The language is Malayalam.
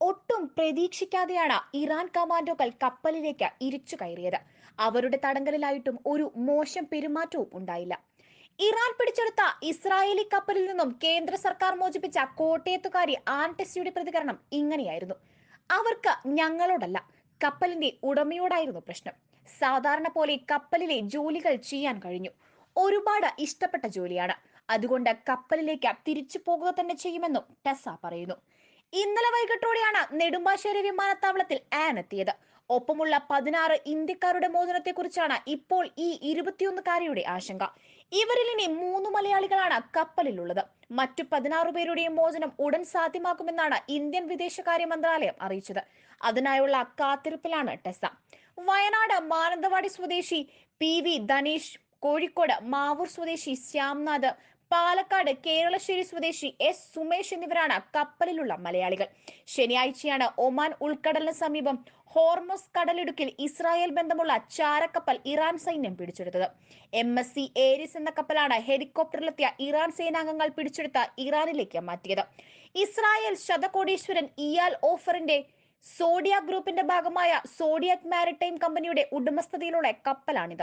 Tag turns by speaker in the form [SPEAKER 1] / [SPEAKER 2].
[SPEAKER 1] ഒട്ടും പ്രതീക്ഷിക്കാതെയാണ് ഇറാൻ കമാൻഡോകൾ കപ്പലിലേക്ക് ഇരിച്ചു കയറിയത്. അവരുടെ തടങ്കലിലായിട്ടും ഒരു മോശം പെരുമാറ്റവും ഉണ്ടായില്ല. ഇറാൻ പിടിച്ചെടുത്ത ഇസ്രായേലി കപ്പലിൽ നിന്നും കേന്ദ്ര സർക്കാർ മോചിപ്പിച്ച കോട്ടയത്തുകാരി ആൻ പ്രതികരണം ഇങ്ങനെയായിരുന്നു. അവർക്ക് ഞങ്ങളോടല്ല കപ്പലിന്റെ ഉടമയോടായിരുന്നു പ്രശ്നം. സാധാരണ പോലെ കപ്പലിലെ ജോലികൾ ചെയ്യാൻ കഴിഞ്ഞു. ഒരുപാട് ഇഷ്ടപ്പെട്ട ജോലിയാണ്. അതുകൊണ്ട് കപ്പലിലേക്ക് തിരിച്ചു പോകുക തന്നെ ചെയ്യുമെന്നും ടെസ പറയുന്നു. ഇന്നലെ വൈകിട്ടോടെയാണ് നെടുമ്പാശ്ശേരി വിമാനത്താവളത്തിൽ ആൻ എത്തിയത്. ഒപ്പമുള്ള പതിനാറ് ഇന്ത്യക്കാരുടെ മോചനത്തെക്കുറിച്ചാണ് ഇപ്പോൾ ഈ ഇരുപത്തിയൊന്നുകാരിയുടെ ആശങ്ക. ഇവരിൽ ഇനി മൂന്ന് മലയാളികളാണ് കപ്പലിലുള്ളത്. മറ്റു പതിനാറ് പേരുടെയും മോചനം ഉടൻ സാധ്യമാക്കുമെന്നാണ് ഇന്ത്യൻ വിദേശകാര്യ മന്ത്രാലയം അറിയിച്ചത്. അതിനായുള്ള കാത്തിരിപ്പിലാണ് ടെസ വയനാട് മാനന്തവാടി സ്വദേശി പി വി ധനീഷ് കോഴിക്കോട് മാവൂർ സ്വദേശി ശ്യാംനാഥ് പാലക്കാട് കേരളശ്ശേരി സ്വദേശി എസ് സുമേഷ് എന്നിവരാണ് കപ്പലിലുള്ള മലയാളികൾ. ശനിയാഴ്ചയാണ് ഒമാൻ ഉൾക്കടലിന് സമീപം ഹോർമസ് കടലിടുക്കിൽ ഇസ്രായേൽ ബന്ധമുള്ള ചാരക്കപ്പൽ ഇറാൻ സൈന്യം പിടിച്ചെടുത്തത്. എം എസ് സി ഏരിസ് എന്ന കപ്പലാണ് ഹെലികോപ്റ്ററിലെത്തിയ ഇറാൻ സേനാംഗങ്ങൾ പിടിച്ചെടുത്ത ഇറാനിലേക്ക് മാറ്റിയത്. ഇസ്രായേൽ ശതകോടീശ്വരൻ ഇയാൽ ഓഫറിന്റെ സോഡിയ ഗ്രൂപ്പിന്റെ ഭാഗമായ സോഡിയക് മാരിടൈം കമ്പനിയുടെ ഉടമസ്ഥതയിലുള്ള കപ്പലാണിത്.